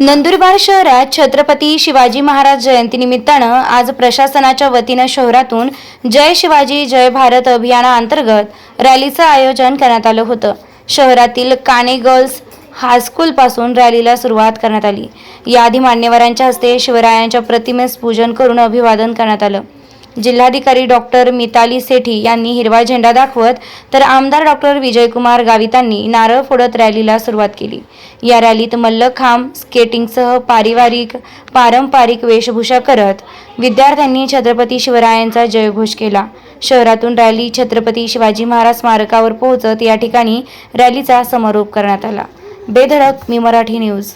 नंदुरबार शहरात छत्रपती शिवाजी महाराज जयंतीनिमित्तानं आज प्रशासनाच्या वतीनं शहरातून जय शिवाजी जय भारत अभियानाअंतर्गत रॅलीचं आयोजन करण्यात आलं होतं. शहरातील काणे गर्ल्स हायस्कूलपासून रॅलीला सुरुवात करण्यात आली. याआधी मान्यवरांच्या हस्ते शिवरायांच्या प्रतिमेस पूजन करून अभिवादन करण्यात आलं. जिल्हाधिकारी डॉक्टर मिताली सेठी यांनी हिरवा झेंडा दाखवत तर आमदार डॉक्टर विजयकुमार गावितांनी नारळ फोडत रॅलीला सुरुवात केली. या रॅलीत मल्लखांब स्केटिंगसह पारिवारिक पारंपरिक वेशभूषा करत विद्यार्थ्यांनी छत्रपती शिवरायांचा जयघोष केला. शहरातून रॅली छत्रपती शिवाजी महाराज स्मारकावर पोहोचत या ठिकाणी रॅलीचा समारोप करण्यात आला. बेधडक मी मराठी न्यूज.